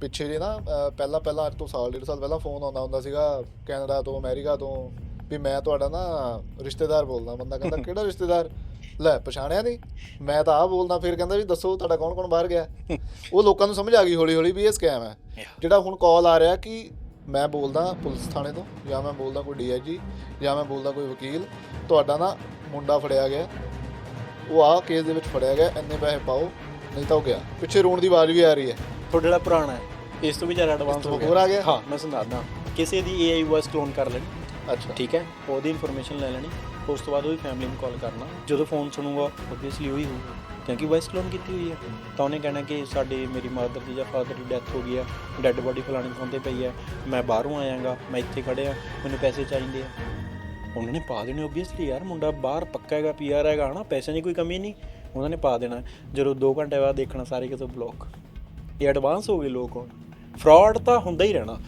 ਪਿੱਛੇ ਜੇ ਨਾ ਪਹਿਲਾਂ ਪਹਿਲਾਂ ਅੱਜ ਤੋਂ ਸਾਲ ਡੇਢ ਸਾਲ ਪਹਿਲਾਂ ਫੋਨ ਆਉਂਦਾ ਹੁੰਦਾ ਸੀਗਾ ਕੈਨੇਡਾ ਤੋਂ ਅਮਰੀਕਾ ਤੋਂ ਵੀ ਮੈਂ ਤੁਹਾਡਾ ਨਾ ਰਿਸ਼ਤੇਦਾਰ ਬੋਲਦਾ ਬੰਦਾ ਕਹਿੰਦਾ ਕਿਹੜਾ ਰਿਸ਼ਤੇਦਾਰ? ਲੈ ਪਛਾਣਿਆ ਨਹੀਂ। ਮੈਂ ਤਾਂ ਆਹ ਬੋਲਦਾ ਫਿਰ ਕਹਿੰਦਾ ਵੀ ਦੱਸੋ ਤੁਹਾਡਾ ਕੌਣ ਕੌਣ ਬਾਹਰ ਗਿਆ? ਉਹ ਲੋਕਾਂ ਨੂੰ ਸਮਝ ਆ ਗਈ ਹੌਲੀ ਹੌਲੀ ਵੀ ਇਹ ਸਕੈਮ ਹੈ। ਜਿਹੜਾ ਹੁਣ ਕਾਲ ਆ ਰਿਹਾ ਕਿ ਮੈਂ ਬੋਲਦਾ ਪੁਲਿਸ ਥਾਣੇ ਤੋਂ ਜਾਂ ਮੈਂ ਬੋਲਦਾ ਕੋਈ ਡੀਆਈਜੀ ਜਾਂ ਮੈਂ ਬੋਲਦਾ ਕੋਈ ਵਕੀਲ ਤੁਹਾਡਾ ਨਾ ਮੁੰਡਾ ਫੜਿਆ ਗਿਆ। ਉਹ ਆਹ ਕੇਸ ਦੇ ਵਿੱਚ ਫੜਿਆ ਗਿਆ ਇੰਨੇ ਪੈਸੇ ਪਾਓ ਨਹੀਂ ਤਾਂ ਉਹ ਗਿਆ। ਪਿੱਛੇ ਰੋਣ ਦੀ ਆਵਾਜ਼ ਵੀ ਆ ਰਹੀ ਹੈ। ਤੁਹਾਡਾ ਜਿਹੜਾ ਪੁਰਾਣਾ ਹੈ ਇਸ ਤੋਂ ਵੀ ਜ਼ਿਆਦਾ ਐਡਵਾਂਸ ਹੋ ਗਿਆ। ਹੋਰ ਆ ਗਿਆ? ਹਾਂ ਮੈਂ ਸਮਝਾਦਾ ਕਿਸੇ ਦੀ AI ਵੌਇਸ ਕਲੋਨ ਕਰ ਲੈਣੀ ਅੱਛਾ। ਠੀਕ ਹੈ? ਉਹਦੀ ਇਨਫੋਰਮੇਸ਼ਨ ਲੈ ਲੈਣੀ ਉਸ ਤੋਂ ਬਾਅਦ ਉਹਦੀ ਫੈਮਿਲੀ ਨੂੰ ਕਾਲ ਕਰਨਾ। ਜਦੋਂ ਫੋਨ ਸੁਣੂਗਾ ਓਬਵੀਅਸਲੀ ਉਹੀ ਹੋਊਗਾ। ਕਿਉਂਕਿ ਵੌਇਸ ਕਲੋਨ ਕੀਤੀ ਹੋਈ ਹੈ। ਤਾਂ ਉਹਨੇ ਕਹਿਣਾ ਕਿ ਸਾਡੇ ਮੇਰੀ ਮਦਰ ਦੀ ਜਾਂ ਫਾਦਰ ਦੀ ਡੈਥ ਹੋ ਗਈ ਹੈ। ਡੈੱਡ ਬੋਡੀ ਫਲਾਣੇ ਥਾਂ ਤੇ ਪਈ ਹੈ। ਮੈਂ ਬਾਹਰੋਂ ਆਇਆਗਾ ਮੈਂ ਇੱਥੇ ਖੜਿਆ ਮੈਨੂੰ ਪੈਸੇ ਚਾਹੀਦੇ ਆ। ਉਹਨਾਂ ਨੇ ਪਾ ਦੇਣੇ ਓਬਵੀਅਸਲੀ ਯਾਰ ਮੁੰਡਾ ਬਾਹਰ ਪੱਕਾ ਹੈਗਾ ਪੀਆਰ ਹੈਗਾ ਹਨਾ? ਪੈਸਿਆਂ ਦੀ ਕੋਈ ਕਮੀ ਨਹੀਂ। ਉਹਨਾਂ ਨੇ ਪਾ ਦੇਣਾ। ਜਦੋਂ 2 ਘੰਟੇ ਬਾਅਦ ਦੇਖਣਾ ਸਾਰੇ ਕਿਤੇ ਬਲੌਕ ਇਹ ਐਡਵਾਂਸ ਹੋ ਗਏ ਲੋਕ ਹੁਣ। ਫਰਾਡ ਤਾਂ ਹੁੰਦਾ ਹੀ ਰਹਿਣਾ।